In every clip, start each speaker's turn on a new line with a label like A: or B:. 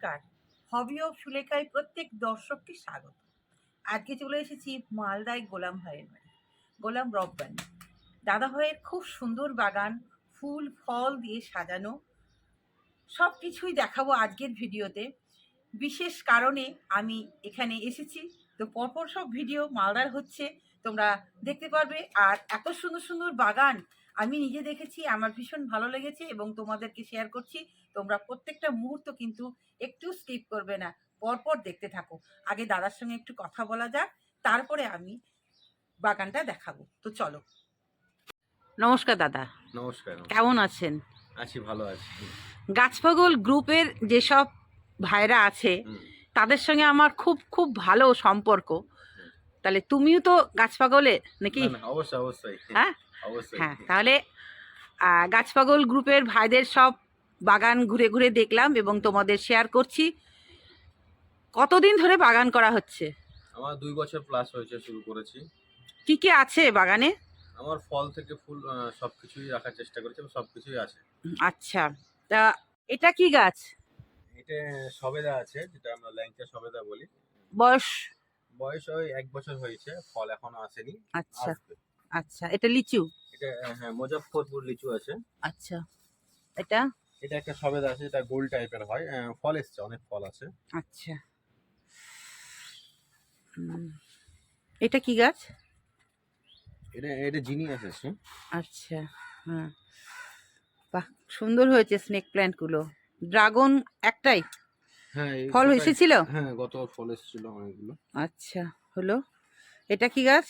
A: নমস্কার। হবি ও সুলেখায় প্রত্যেক দর্শককে স্বাগত। আজকে চলে এসেছি মালদায় গোলাম ভাইয়ের বাড়ি, গোলাম রব্বানি। দাদা ভাইয়ের খুব সুন্দর বাগান, ফুল, ফল দিয়ে সাজানো। সব কিছুই দেখাবো আজকের ভিডিওতে। বিশেষ কারণে আমি এখানে এসেছি। তো পরপর সব ভিডিও মালদার হচ্ছে, তোমরা দেখতে পারবে। আর এত সুন্দর সুন্দর বাগান আমি নিজে দেখেছি, আমার ভীষণ ভালো লেগেছে এবং তোমাদেরকে শেয়ার করছি। তোমরা প্রত্যেকটা মুহূর্ত কিন্তু একটু স্কিপ করবে না। পরপর দেখতে থাকো। আগে দাদার সঙ্গে একটু কথা বলা যাক তারপরে আমি বাগানটা দেখাবো। তো চলো। নমস্কার দাদা।
B: নমস্কার
A: কেমন আছেন?
B: আছি ভালো আছি।
A: গাছপাগল গ্রুপের যেসব ভাইরা আছে তাদের সঙ্গে আমার খুব খুব ভালো সম্পর্ক। তাহলে তুমিও তো গাছপাগলে নাকি?
B: না, না, অবশ্যই অবশ্যই।
A: হ্যাঁ?
B: অবশ্যই।
A: হ্যাঁ তাহলে আহ, গাছপাগল গ্রুপের ভাইদের সব বাগান ঘুরে ঘুরে দেখলাম এবং তোমাদের শেয়ার করছি। কতদিন ধরে বাগান করা হচ্ছে?
B: আমার দুই বছর প্লাস হয়েছে শুরু করেছি।
A: কি কি আছে বাগানে?
B: আমার ফল থেকে ফুল সবকিছুই রাখার চেষ্টা করেছি সবকিছুই আছে।
A: আচ্ছা তা এটা কি গাছ?
B: এটা সবেদা আছে যেটা আমরা ল্যাংচা সবেদা বলি।
A: বয়স?
B: বয়স ওই এক বছর হয়েছে ফল এখনও আসেনি
A: আচ্ছা আচ্ছা এটা লিচু?
B: এটা হ্যাঁ মুজফ্ফরপুর লিচু আছে।
A: আচ্ছা এটা?
B: এটা একটা সবেদা আছে এটা গোল টাইপের হয়। ফল এসছে অনেক ফল আছে।
A: আচ্ছা। এটা কি গাছ?
B: এটা এটা জিনিয়াস আছে।
A: আচ্ছা হ্যাঁ। বাহ সুন্দর হয়েছে স্নেক প্ল্যান্টগুলো ড্রাগন একটাই?
B: হ্যাঁ
A: ফল এসেছিল?
B: হ্যাঁ গত ফল এসেছিল অনেকগুলো।
A: আচ্ছা হলো। এটা কি গাছ?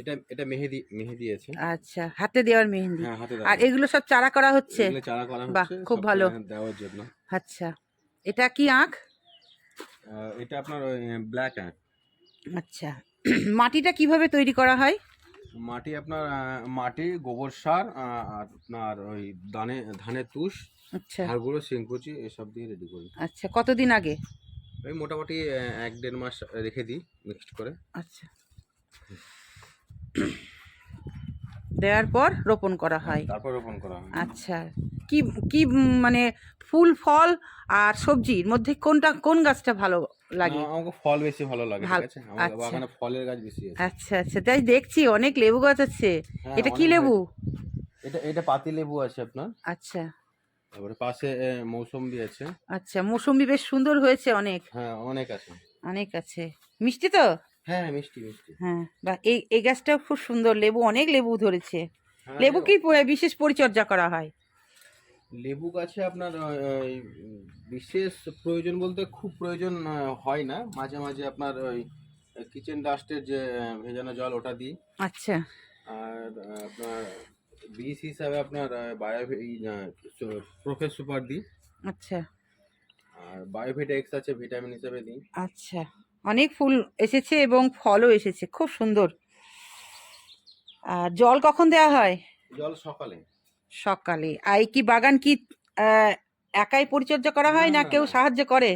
B: এটা এটা মেহেদি মেহেদি আছে।
A: আচ্ছা হাতে দেওয়ার মেহেন্দি।
B: হ্যাঁ হাতে
A: আর এগুলো সব চারা করা হচ্ছে?
B: এগুলো চারা করা
A: বাহ, খুব ভালো।
B: দেওয়ার জন্য।
A: আচ্ছা এটা কি আঁখ?
B: এটা আপনার ব্ল্যাক অ্যান্ড
A: আচ্ছা মাটিটা কীভাবে তৈরি করা হয়?
B: মাটি আপনার মাটি গোবর সার আর আপনার ওই দানে ধানের তুষ
A: আচ্ছা।
B: হাড়গুলো শিংকুচি এসব দিয়ে রেডি করি।
A: আচ্ছা কতদিন আগে?
B: ওই মোটামুটি এক দেড় মাস রেখে দিই মিক্সড করে।
A: আচ্ছা। দেওয়ার পর রোপণ করা হয়
B: তারপর রোপণ করা হয়।
A: আচ্ছা কি কি মানে ফুল ফল আর সবজির মধ্যে কোনটা কোন গাছটা ভালো লাগে?
B: আমাকে ফল বেশি ভালো লাগে ঠিক আছে? আমার
A: আচ্ছা।
B: বাগানে ফলের গাছ বেশি আছে।
A: আচ্ছা আচ্ছা তাই দেখছি অনেক লেবু গাছ আছে।
B: হ্যাঁ,
A: এটা কি লেবু?
B: এটা এটা পাতি লেবু আছে আপনার।
A: আচ্ছা।
B: তারপরে পাশে মৌসম্বি আছে।
A: আচ্ছা মৌসুম্বি বেশ সুন্দর হয়েছে অনেক।
B: হ্যাঁ অনেক আছে।
A: অনেক আছে। মিষ্টি তো?
B: হ্যাঁ মিষ্টি মিষ্টি।
A: হ্যাঁ বা এই এই গাছটাও খুব সুন্দর লেবু অনেক লেবু ধরেছে।
B: হ্যাঁ,
A: লেবু কি বিশেষ পরিচর্যা করা হয়?
B: লেবু গাছে আপনার বিশেষ প্রয়োজন বলতে খুব প্রয়োজন হয় না। মাঝে মাঝে আপনার ওই কিচেন ডাস্টের যে ভেজানো জল ওটা দিই।
A: আচ্ছা।
B: আর আপনার বীজ হিসাবে আপনার প্রোফেস সুপার দিই।
A: আচ্ছা।
B: আর বায়োভিটা এক্স আছে ভিটামিন হিসাবে দিই।
A: আচ্ছা। অনেক ফুল এসেছে এবং ফলও এসেছে খুব সুন্দর। আর জল কখন দেওয়া হয়?
B: জল সকালে।
A: সকালে। আর এই কি বাগান কি একাই পরিচর্যা করা হয়
B: না,
A: কেউ সাহায্য করে?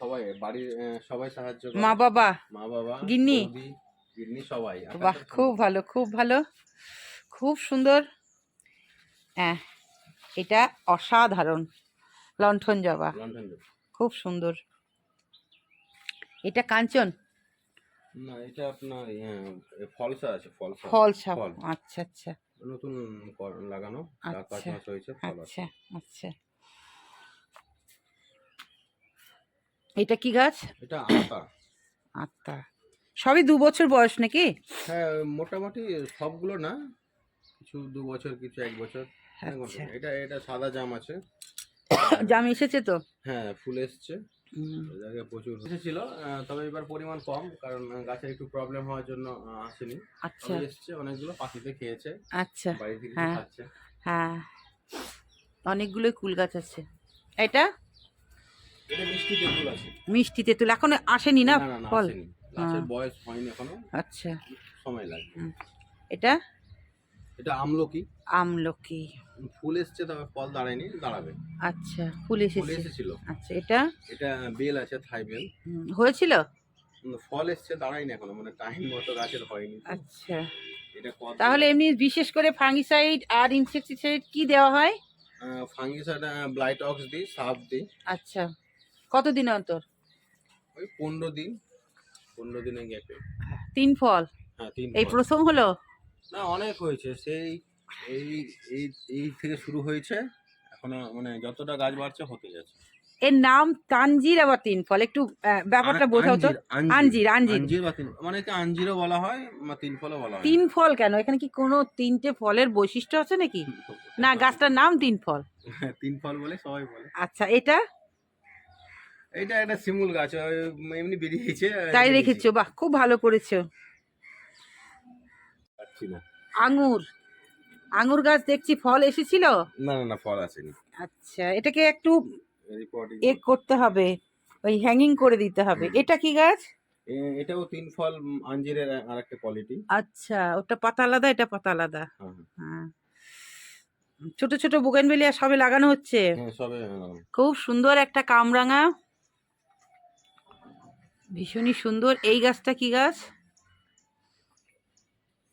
B: সবাই বাড়ির সবাই সাহায্য করে।
A: মা বাবা?
B: মা বাবা
A: গিন্নি?
B: গিন্নি সবাই।
A: বাহ খুব ভালো খুব ভালো খুব সুন্দর। হ্যাঁ এটা অসাধারণ লণ্ঠন জবা। খুব সুন্দর। এটা কাঞ্চন?
B: না এটা আপনার হ্যাঁ, ফলসা আছে ফলসা।
A: ফল সাপ
B: ফল।
A: আচ্ছা আচ্ছা।
B: নতুন লাগানো চার পাঁচ মাস হয়েছে
A: আচ্ছা আচ্ছা। এটা কি গাছ?
B: এটা আতা।
A: আতা। সবই দু বছর বয়স নাকি?
B: হ্যাঁ মোটামুটি সবগুলো না কিছু দু বছর কিছু এক বছর।
A: আচ্ছা।
B: এটা এটা সাদা জাম আছে।
A: জাম এসেছে তো?
B: হ্যাঁ ফুল এসছে। প্রচুর আহ, তবে এবার পরিমাণ কম কারণ গাছের একটু প্রবলেম হওয়ার জন্য আসেনি।
A: আচ্ছা।
B: এসছে অনেকগুলো পাখিতে খেয়েছে।
A: আচ্ছা হ্যাঁ। হ্যাঁ। অনেকগুলোই কুল গাছ আছে। এটা?
B: মিষ্টি তেঁতুল আছে
A: মিষ্টি তেঁতুল। এখন আসেনি না ফল? হ্যাঁ।
B: বয়স হয়নি এখনও।
A: আচ্ছা।
B: সময় লাগবে।
A: এটা?
B: এটা আমলকি।
A: আমলকি।
B: ফুল এসছে তবে ফল দাঁড়ায়নি দাঁড়াবে।
A: আচ্ছা ফুল
B: ফুল
A: এসেছে।
B: এসেছিল।
A: আচ্ছা এটা?
B: এটা বেল আছে থাই বেল।
A: হুম, হয়েছিল?
B: ফল এসছে দাঁড়ায়নি এখনও মানে টাইম মতো গাছের হয়নি।
A: আচ্ছা।
B: এটা কত
A: তাহলে এমনি বিশেষ করে ফাঙ্গিসাইড আর ইনসেকটিসাইড কি দেওয়া হয়?
B: ফাঙ্গিসাইড ব্লাইট অক্স দিই সাপ দিই।
A: আচ্ছা। কতদিন অন্তর?
B: ওই পনেরো দিন পনেরো দিনে গ্যাপে
A: তিন ফল?
B: হ্যাঁ তিন
A: এই
B: ফল।
A: প্রথম হলো?
B: না অনেক হয়েছে সেই এই এই এই থেকে শুরু হয়েছে এখনও মানে যতটা গাছ বাড়ছে হতে যাচ্ছে।
A: এর নাম তানজির আবার তিন ফল একটু ব্যাপারটা বোঝাও তো।
B: আঞ্জির,
A: আঞ্জির আঞ্জির
B: বা তিন অনেকে আঞ্জিরও বলা হয় বা তিন ফলও বলা হয়।
A: তিন ফল কেন? এখানে কি কোনো তিনটে ফলের বৈশিষ্ট্য আছে নাকি? না গাছটার নাম তিন ফল?
B: তিন ফল বলে সবাই বলে।
A: আচ্ছা এটা?
B: এটা একটা শিমুল গাছ এমনি বেরিয়েছে।
A: তাই রেখেছো বাহ খুব ভালো করেছ।
B: না।
A: আঙুর আঙুর গাছ দেখছি ফল এসেছিল?
B: না না না ফল আসেনি।
A: আচ্ছা এটাকে একটু এ করতে হবে ওই হ্যাঙ্গিং করে দিতে হবে। এটা কি গাছ?
B: এটাও তিন ফল আঞ্জিরের আর একটা কোয়ালিটি
A: আচ্ছা ওটা পাতা আলাদা এটা পাতা আলাদা।
B: হ্যাঁ
A: হ্যাঁ। ছোট ছোট বুগেনবেলিয়া সবে লাগানো হচ্ছে।
B: হ্যাঁ সবে
A: খুব সুন্দর একটা কামরাঙা। ভীষণই সুন্দর। এই গাছটা কি গাছ?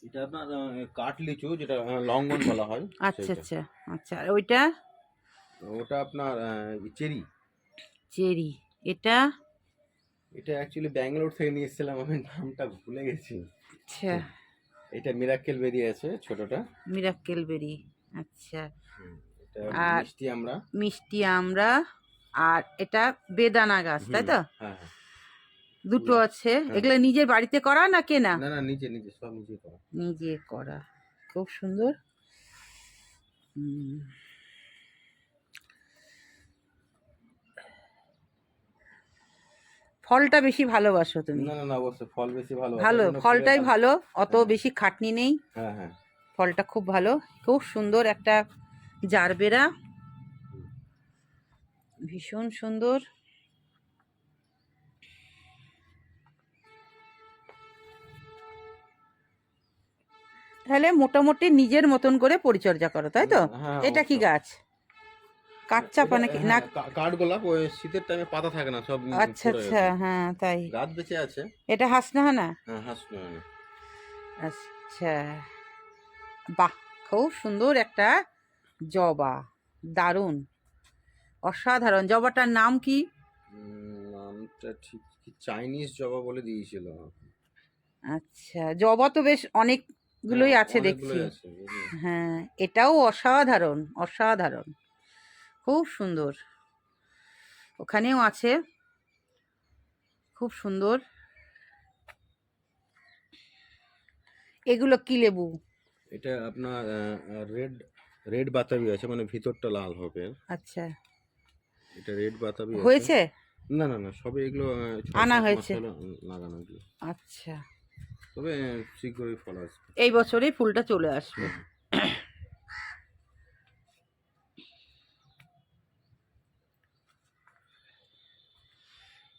B: এটা আপনার কাঠ লিচু যেটা আহ, বলা হয়
A: আচ্ছা আচ্ছা আচ্ছা। আর ওইটা?
B: ওটা আপনার চেরি।
A: চেরি। এটা?
B: এটা অ্যাকচুয়ালি ব্যাঙ্গালোর থেকে নিয়ে এসেছিলাম আমি নামটা ভুলে গেছি।
A: আচ্ছা।
B: এটা মিরাক্কেল বেরিয়ে আছে ছোটটা।
A: মিরাক্কেল বেরি আচ্ছা। আর-
B: মিষ্টি আমরা।
A: মিষ্টি আমরা আর এটা বেদানা গাছ তাই তো?
B: হ্যাঁ হ্যাঁ।
A: দুটো আছে। এগুলো নিজের বাড়িতে করা না কেনা?
B: না না নিজে নিজে সব নিজে করা।
A: নিজে করা। খুব সুন্দর। ফলটা বেশি ভালোবাসো তুমি।
B: না না না অবশ্যই ফল বেশি ভালো
A: ভালো ফলটাই ভালো। অত
B: হ্যাঁ।
A: বেশি খাটনি নেই।
B: হ্যাঁ হ্যাঁ।
A: ফলটা খুব ভালো। খুব সুন্দর একটা জারবেরা। ভীষণ সুন্দর। তাহলে মোটামুটি নিজের মতন করে পরিচর্যা করো তাই তো?
B: হ্যাঁ,
A: এটা কি গাছ? কাঠচাপা
B: এটা-
A: নাকি
B: হ্যাঁ,
A: না
B: কা- কাঠগোলাপ ওই শীতের টাইমে পাতা থাকে না সব
A: আচ্ছা আচ্ছা হ্যাঁ তাই।
B: গাছ বেঁচে আছে।
A: এটা হাসনাহানা?
B: হ্যাঁ হাস
A: আচ্ছা। বাহ খুব সুন্দর একটা জবা। দারুণ। অসাধারণ। জবাটার নাম কি?
B: নামটা ঠিক চাইনিজ জবা বলে দিয়েছিল
A: আচ্ছা জবা তো বেশ অনেকগুলোই
B: হ্যাঁ,
A: আছে দেখছি। হ্যাঁ এটাও অসাধারণ অসাধারণ। খুব সুন্দর। ওখানেও আছে। খুব সুন্দর। এগুলো কি লেবু?
B: এটা আপনার রেড রেড বাতাবি আছে মানে ভিতরটা লাল হবে।
A: আচ্ছা।
B: এটা রেড বাতাবি
A: হয়েছে?
B: না না না সবে এগুলো
A: আনা হয়েছে।
B: লাগানো
A: আচ্ছা।
B: তবে শীঘ্রই ফল আসবে।
A: এই বছরেই ফুলটা চলে আসবে।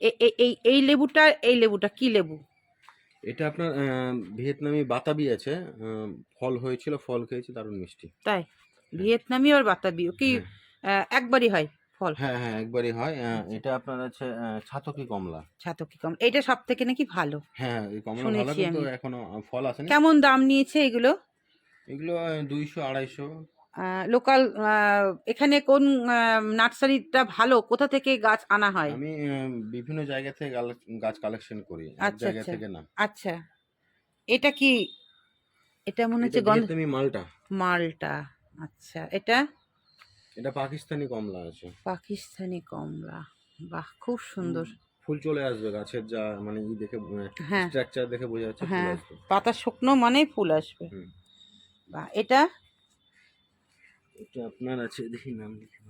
A: এই এই লেবুটা এই লেবুটা কি লেবু?
B: এটা আপনার ভিয়েতনামি বাতাবি আছে। ফল হয়েছিল ফল খেয়েছি দারুণ মিষ্টি।
A: তাই? ভিয়েতনামি আর বাতাবি কি একবারই হয়? ফল
B: হ্যাঁ হ্যাঁ একবারই হয়। এটা আপনার আছে ছাতকি কমলা।
A: ছাতকি কম এইটা সব থেকে নাকি ভালো।
B: হ্যাঁ এই কমলা ভালো কিন্তু এখনও ফল আসেনি
A: কেমন দাম নিয়েছে এগুলো?
B: এগুলো দুইশো আড়াইশো।
A: লোকাল এখানে কোন নার্সারিটা ভালো? কোথা থেকে গাছ আনা হয়?
B: আমি বিভিন্ন জায়গা থেকে গাছ কালেকশন করি।
A: আচ্ছা,
B: জায়গা
A: আচ্ছা।
B: থেকে না।
A: আচ্ছা। এটা কি? এটা মনে হচ্ছে
B: এটা
A: গন্ধ
B: মালটা।
A: মালটা। আচ্ছা এটা?
B: এটা পাকিস্তানি কমলা আছে।
A: পাকিস্তানি কমলা। বাহ খুব সুন্দর।
B: ফুল চলে আসবে গাছের যা মানে ই দেখে
A: হ্যাঁ।
B: স্ট্রাকচার দেখে বোঝা যাচ্ছে
A: হ্যাঁ পাতা শুকনো মানে ফুল আসবে। বাহ এটা?
B: এটা আপনার আছে দেখি নাম লিখে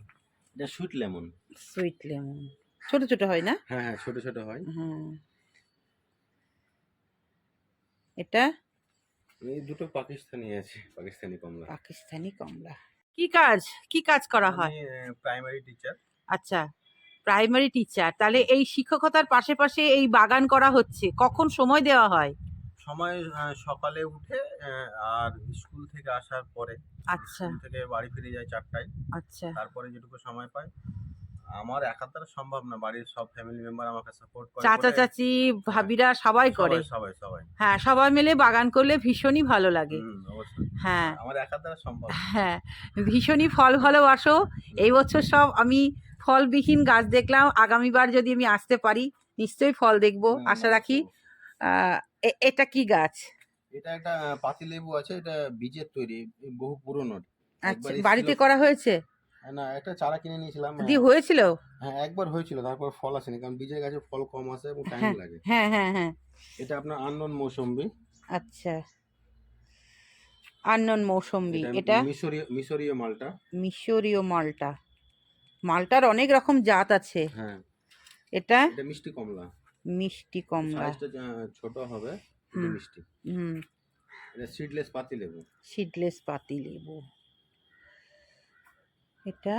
B: এটা সুইট লেমন
A: সুইট লেমন ছোট ছোট হয় না?
B: হ্যাঁ হ্যাঁ ছোট ছোট হয়।
A: হ্যাঁ এটা?
B: এই দুটো পাকিস্তানি আছে পাকিস্তানি কমলা।
A: পাকিস্তানি কমলা। কি কাজ কি কাজ করা হয়?
B: প্রাইমারি টিচার
A: আচ্ছা প্রাইমারি টিচার তাহলে এই শিক্ষকতার পাশে পাশে এই বাগান করা হচ্ছে কখন সময় দেওয়া হয়?
B: সময় সকালে উঠে আর স্কুল থেকে আসার পরে।
A: আচ্ছা।
B: থেকে বাড়ি ফিরে যায় চারটায়।
A: আচ্ছা।
B: তারপরে যেটুকু সময় পাই আমার একার দ্বারা সম্ভব না বাড়ির সব ফ্যামিলি মেম্বার আমাকে সাপোর্ট করে
A: চাচা চাচি ভাবিরা সবাই করে।
B: সবাই সবাই
A: হ্যাঁ সবাই মিলে বাগান করলে ভীষণই ভালো লাগে। হ্যাঁ।
B: আমার দ্বারা সম্ভব
A: হ্যাঁ ভীষণই ফল ভালোবাসো এই বছর সব আমি ফলবিহীন গাছ দেখলাম। আগামীবার যদি আমি আসতে পারি নিশ্চয়ই ফল দেখব আশা রাখি। এটা কি গাছ?
B: এটা একটা পাতিলেবু আছে এটা বীজের তৈরি বহু পুরনো।
A: আচ্ছা বাড়িতে করা হয়েছে?
B: না একটা চারা কিনে নিয়েছিলাম
A: দিয়ে হয়েছিল?
B: হ্যাঁ একবার হয়েছিল তারপর ফল আসেনি কারণ বীজের গাছে ফল কম আসে এবং টাইম
A: হ্যাঁ।
B: লাগে।
A: হ্যাঁ হ্যাঁ হ্যাঁ।
B: এটা আপনার আননোন মৌসম্বি।
A: আচ্ছা। আনন মৌসম্বি
B: এটা মিশরীয় মিশরীয় মালটা।
A: মিশরীয় মালটা। মালটার অনেক রকম জাত আছে।
B: হ্যাঁ।
A: এটা?
B: এটা মিষ্টি কমলা।
A: মিষ্টি কমলা।
B: সাইজটা ছোট হবে মিষ্টি।
A: হুম।
B: এটা সিডলেস পাতি লেবু।
A: সিডলেস পাতি লেবু। এটা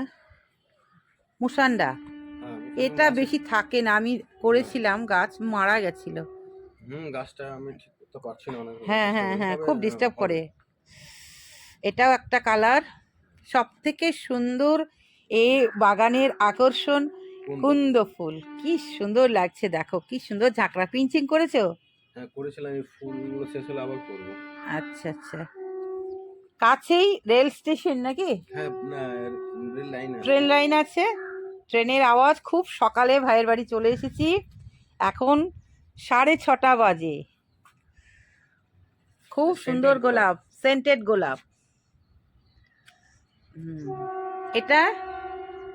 A: মুসান্ডা।
B: হ্যাঁ,
A: এটা বেশি থাকে না আমি করেছিলাম গাছ মারা গেছিল।
B: হুম গাছটা আমি ঠিক করতে পারছি না অনেক
A: হ্যাঁ হ্যাঁ হ্যাঁ খুব ডিস্টার্ব করে। এটাও একটা কালার সব থেকে সুন্দর এ বাগানের আকর্ষণ
B: কুন্দ।
A: কুন্দ ফুল। কি সুন্দর লাগছে দেখো কি সুন্দর ঝাঁকড়া পিঞ্চিং করেছ?
B: হ্যাঁ করেছিলাম এই ফুলগুলো শেষ হলে আবার করব।
A: আচ্ছা আচ্ছা। কাছেই রেল স্টেশন নাকি?
B: হ্যাঁ না রেল লাইন
A: ট্রেন লাইন আছে। ট্রেনের আওয়াজ খুব সকালে ভাইয়ের বাড়ি চলে এসেছি। এখন সাড়ে ছটা বাজে। খুব সুন্দর গোলাপ। সেন্টেড গোলাপ। এটা?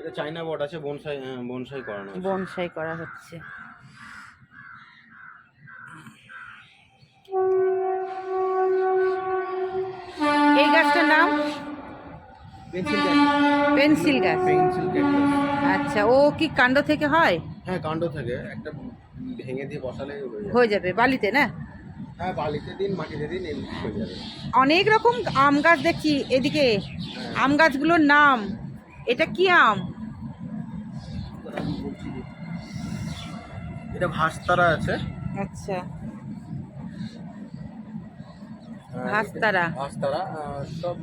B: এটা চাইনা বট আছে বনসাই বনসাই করানো
A: বনসাই করা হচ্ছে। গাছটার নাম?
B: পেন্সিল
A: পেন্সিল গাছ।
B: পেন্সিল
A: আচ্ছা ও কি কাণ্ড থেকে হয়?
B: হ্যাঁ কাণ্ড থেকে। একটা ভেঙে দিয়ে বসালে হয়ে যাবে।
A: বালিতে না?
B: হ্যাঁ বালিতে দিন মাটিতে দিন হয়ে যাবে।
A: অনেক রকম আম গাছ দেখছি এদিকে।
B: হ্যাঁ।
A: আম গাছগুলোর নাম। এটা কি আম?
B: এটা ভাস্তারা আছে।
A: আচ্ছা
B: আহ,
A: ভাস্তারা।
B: ভাস্তারা সব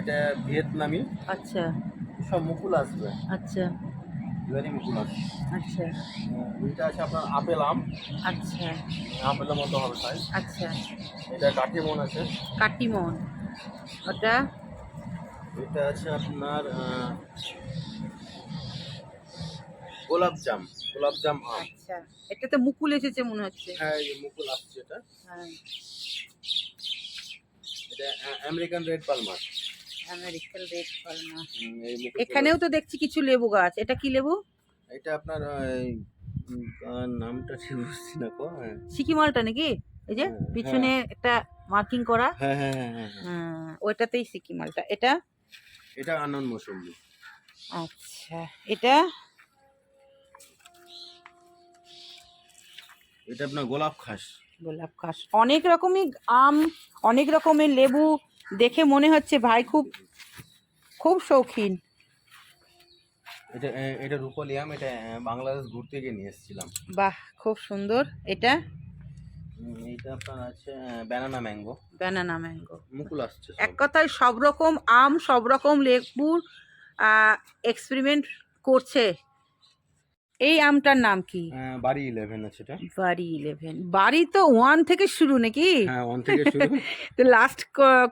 B: এটা ভিয়েতনামি।
A: আচ্ছা।
B: সব মুকুল আসবে।
A: আচ্ছা।
B: দুয়ারি মুকুল আসবে।
A: আচ্ছা।
B: এটা আছে আপনার আপেল আম।
A: আচ্ছা।
B: আপেলের মতো হবে সাইজ
A: আচ্ছা।
B: এটা কাঠিমন আছে।
A: কাটিমন। ওটা?
B: এটা আছে আপনার আহ, গোলাপ জাম গোলাপ জাম আম।
A: আচ্ছা। এটাতে মুকুল এসেছে মনে হচ্ছে।
B: হ্যাঁ মুকুল আসছে এটা।
A: হ্যাঁ।
B: এটা American red palmer
A: American red palmer এখানেও তো দেখছি কিছু লেবু গাছ। এটা কি লেবু?
B: এটা আপনার নামটা ঠিক বুঝছি না কো হ্যাঁ।
A: সিকিমালটা নাকি? এই যে
B: হ্যাঁ,
A: পিছনে একটা মার্কিং করা।
B: হ্যাঁ হ্যাঁ হ্যাঁ হ্যাঁ, হ্যাঁ।
A: হ্যাঁ, ওইটাতেই এটা?
B: এটা আনন্দ মৌসুমি।
A: আচ্ছা এটা?
B: এটা আপনার গোলাপ খাস।
A: গোলাপ ঘাস অনেক রকমই আম অনেক রকমের লেবু দেখে মনে হচ্ছে ভাই খুব খুব শৌখিন।
B: এটা এটা রূপালি আম এটা বাংলাদেশ ঘুরতে গিয়ে নিয়ে এসেছিলাম।
A: বাহ খুব সুন্দর। এটা?
B: এটা আপনার আছে ব্যানানা ম্যাঙ্গো
A: ব্যানানা ম্যাঙ্গো
B: মুকুল আসছে
A: এক কথায় সব রকম আম সব রকম লেবুর এক্সপেরিমেন্ট করছে। এই আমটার নাম কি?
B: বাড়ি ইলেভেন আছে এটা।
A: বাড়ি ইলেভেন বাড়ি তো ওয়ান থেকে শুরু নাকি?
B: হ্যাঁ ওয়ান থেকে শুরু।
A: তো লাস্ট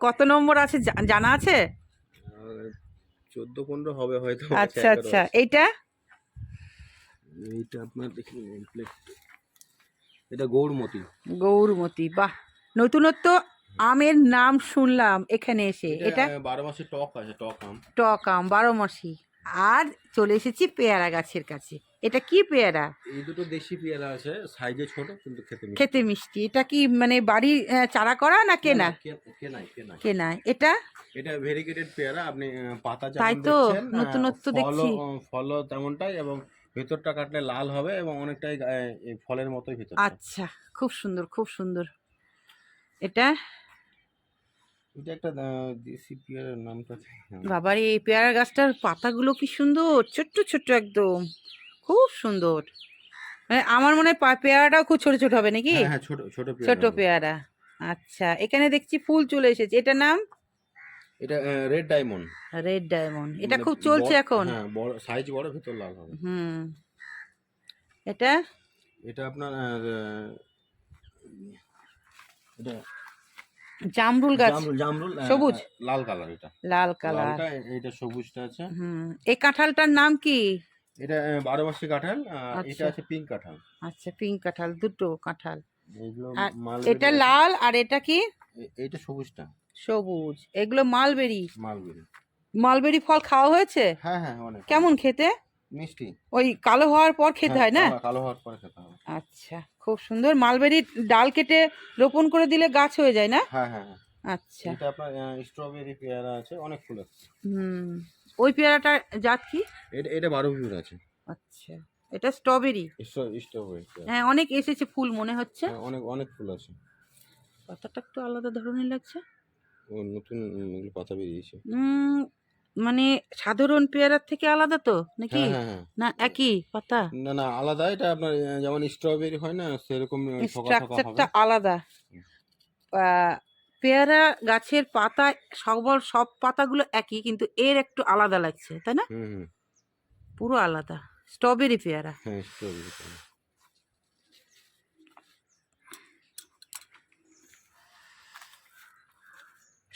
A: কত নম্বর আছে জানা আছে?
B: চোদ্দ পনেরো হবে হয়তো।
A: আচ্ছা আচ্ছা এইটা?
B: এইটা আপনার দেখি এটা গৌরমতি।
A: গৌরমতি বাহ। নতুনত্ব আমের নাম শুনলাম এখানে এসে। এটা
B: এটা? বারো মাসে টক আছে টক আম।
A: টক আম বারো মাসি। আর চলে এসেছি পেয়ারা গাছের কাছে। এটা কি পেয়ারা?
B: এই দুটো দেশি পেয়ারা আছে সাইজে ছোট কিন্তু খেতে মিষ্টি।
A: খেতে মিষ্টি। এটা কি মানে বাড়ি চারা করা না কেনা?
B: না, কে- কেনাই কেনাই।
A: কেনা। এটা?
B: এটা ভেরিকেটেড পেয়ারা আপনি পাতা
A: তাই
B: যেমন
A: তো, নতুনত্ব
B: ফলও,
A: দেখছি।
B: ফলও তেমনটাই এবং ভেতরটা কাটলে লাল হবে এবং অনেকটাই ফলের মতোই ভেতরটা।
A: আচ্ছা খুব সুন্দর খুব সুন্দর। এটা
B: এটা একটা দেশি পেয়ারার নামটা।
A: বাবার এই পেয়ারা গাছটার পাতাগুলো কি সুন্দর ছোট্ট ছোট্ট একদম। খুব সুন্দর। মানে আমার মনে হয় পেয়ারাটাও খুব ছোট ছোট হবে নাকি?
B: হ্যাঁ হ্যাঁ ছোট ছোট পেয়ারা
A: ছোট পেয়ারা। আচ্ছা এখানে দেখছি ফুল চলে এসেছে। এটার নাম?
B: এটা রেড ডায়মন্ড
A: রেড ডায়মন্ড এটা খুব চলছে এখন?
B: হ্যাঁ বড় সাইজ বড় ভিতর লাল হবে।
A: হুম। এটা?
B: এটা আপনার এটা
A: জামরুল গাছ।
B: জামরুল জামরুল
A: সবুজ?
B: লাল কালার এটা।
A: লাল কালার।
B: এটা সবুজটা আছে।
A: হুম এই কাঁঠালটার নাম কি?
B: এটা বারো মাসি কাঁঠাল এটা
A: আচ্ছা।
B: আছে পিঙ্ক কাঁঠাল।
A: আচ্ছা পিঙ্ক কাঁঠাল দুটো কাঁঠাল। এটা লাল আর এটা কি?
B: এইটা সবুজটা।
A: সবুজ। এগুলো মালবেরি।
B: মালবেরি।
A: মালবেরি ফল খাওয়া হয়েছে?
B: হ্যাঁ হ্যাঁ অনেক।
A: কেমন খেতে?
B: মিষ্টি।
A: ওই কালো হওয়ার পর খেতে
B: হ্যাঁ,
A: হয় না?
B: কালো- কালো হওয়ার পরে খেতে হবে
A: আচ্ছা। খুব সুন্দর। মালবেরি ডাল কেটে রোপণ করে দিলে গাছ হয়ে যায় না?
B: হ্যাঁ হ্যাঁ হ্যাঁ।
A: আচ্ছা।
B: এটা আপনার স্ট্রবেরি পেয়ারা আছে অনেক ফুল আছে।
A: হুম। ওই পেয়ারাটার জাত কি?
B: এটা এটা বারো ভিউর আছে।
A: আচ্ছা। এটা স্ট্রবেরি
B: স্ট্রবেরি
A: হ্যাঁ অনেক এসেছে ফুল মনে হচ্ছে।
B: অনেক অনেক ফুল আছে।
A: পাতাটা একটু আলাদা ধরনের লাগছে।
B: ও নতুন পাতা বেরিয়েছে।
A: উম, মানে সাধারণ পেয়ারার থেকে আলাদা তো নাকি?
B: হ্যাঁ হ্যাঁ হ্যাঁ।
A: না একই পাতা?
B: না না আলাদা। এটা আপনার আহ, যেমন স্ট্রবেরি হয় না সেরকম
A: স্ট্রাকচারটা আলাদা। আহ, পেয়ারা গাছের পাতা সব সব পাতাগুলো একই কিন্তু এর একটু আলাদা লাগছে তাই না?
B: হুম হুম।
A: পুরো আলাদা। স্ট্রবেরি পেয়ারা।
B: হ্যাঁ স্ট্রবেরি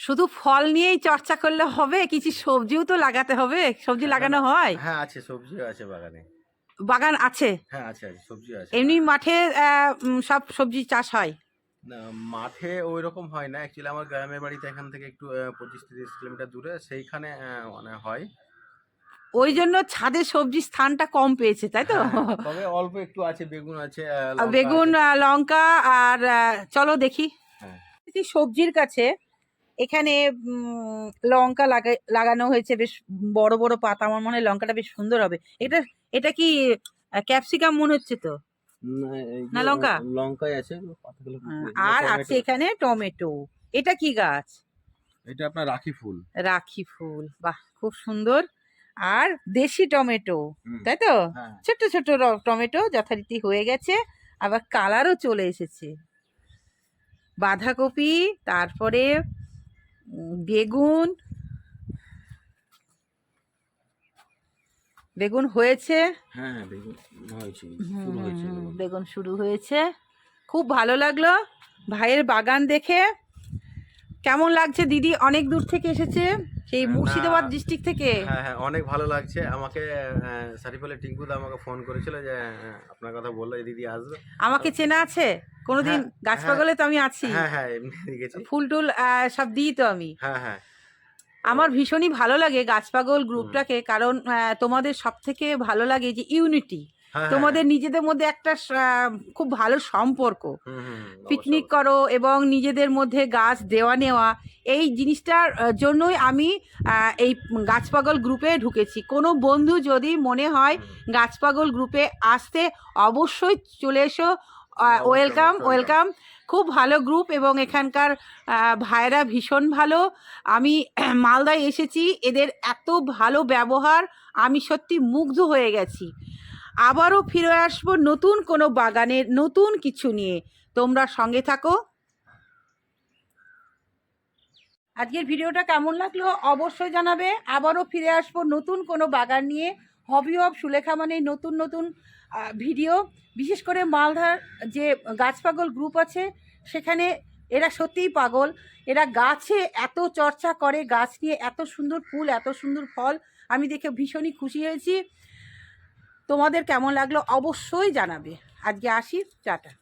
A: শুধু ফল নিয়েই চর্চা করলে হবে? কিছু সবজিও তো লাগাতে হবে? সবজি লাগানো হয়।
B: হ্যাঁ? আছে সবজিও আছে বাগানে।
A: বাগান আছে?
B: হ্যাঁ আছে আছে সবজি আছে।
A: এমনি মাঠে সব সবজি চাষ হয়?
B: না, মাঠে ওই রকম হয় না। অ্যাকচুয়ালি আমার গ্রামের বাড়িতে এখান থেকে একটু পঁচিশ তিরিশ কিলোমিটার দূরে সেইখানে মানে হয়।
A: ওই জন্য ছাদে সবজির স্থানটা কম পেয়েছে তাই তো?
B: হ্যাঁ, তবে অল্প একটু আছে বেগুন আছে
A: আর বেগুন লঙ্কা আর চলো দেখি।
B: হ্যাঁ।
A: সবজির কাছে এখানে লঙ্কা লাগা- লাগানো হয়েছে বেশ বড় বড় পাতা। আমার মনে হয় লঙ্কাটা বেশ সুন্দর হবে। এটা এটা কি ক্যাপসিকাম মনে হচ্ছে তো?
B: না,
A: লঙ্কা?
B: লঙ্কাই আছে
A: আর আছে এখানে টমেটো। এটা কি গাছ?
B: এটা আপনার রাখি ফুল।
A: রাখি ফুল। বাহ খুব সুন্দর। আর দেশি টমেটো তাই তো?
B: হ্যাঁ।
A: ছোট্ট ছোট্ট টমেটো যথারীতি হয়ে গেছে। আবার কালারও চলে এসেছে। বাঁধাকপি তারপরে বেগুন বেগুন হয়েছে?
B: হ্যাঁ হ্যাঁ, বেগুন হয়েছে শুরু হয়েছে বেগুন।
A: বেগুন শুরু হয়েছে। খুব ভালো লাগল। ভাইয়ের বাগান দেখে কেমন লাগছে দিদি? অনেক দূর থেকে এসেছে? সেই মুর্শিদাবাদ ডিস্ট্রিক্ট থেকে?
B: হ্যাঁ হ্যাঁ অনেক ভালো লাগছে। আমাকে সারিফালে টিঙ্কুদা আমাকে ফোন করেছিল যে আপনার কথা বলল দিদি আসবে।
A: আমাকে চেনা আছে? কোনোদিন
B: হ্যাঁ,
A: গাছ
B: হ্যাঁ।
A: পাগলে তো আমি আছি।
B: হ্যাঁ হ্যাঁ
A: ফুল টুল সব দিই তো আমি।
B: হ্যাঁ হ্যাঁ।
A: আমার ভীষণই ভালো লাগে গাছপাগল গ্রুপটাকে কারণ তোমাদের সব থেকে ভালো লাগে যে ইউনিটি তোমাদের নিজেদের মধ্যে একটা খুব ভালো সম্পর্ক। পিকনিক করো এবং নিজেদের মধ্যে গাছ দেওয়া নেওয়া এই জিনিসটার জন্যই আমি এই গাছ পাগল গ্রুপে ঢুকেছি। কোনো বন্ধু যদি মনে হয়
B: হুম,
A: গাছ পাগল গ্রুপে আসতে অবশ্যই চলে এসো। ওয়েলকাম ওয়েলকাম খুব ভালো গ্রুপ এবং এখানকার ভাইরা ভীষণ ভালো। আমি মালদায় এসেছি। এদের এত ভালো ব্যবহার আমি সত্যি মুগ্ধ হয়ে গেছি। আবারও ফিরে আসব নতুন কোনো বাগানের নতুন কিছু নিয়ে। তোমরা সঙ্গে থাকো। আজকের ভিডিওটা কেমন লাগল অবশ্যই জানাবে। আবারও ফিরে আসব নতুন কোনো বাগান নিয়ে। হবি হব সুলেখা মানে নতুন নতুন ভিডিও বিশেষ করে মালদার যে গাছ পাগল গ্রুপ আছে, সেখানে এরা সত্যিই পাগল। এরা গাছে এত চর্চা করে, গাছ নিয়ে এত সুন্দর ফুল, এত সুন্দর ফল। আমি দেখে ভীষণই খুশি হয়েছি। তোমাদের কেমন লাগল অবশ্যই জানাবে। আজকে আসি টাটা।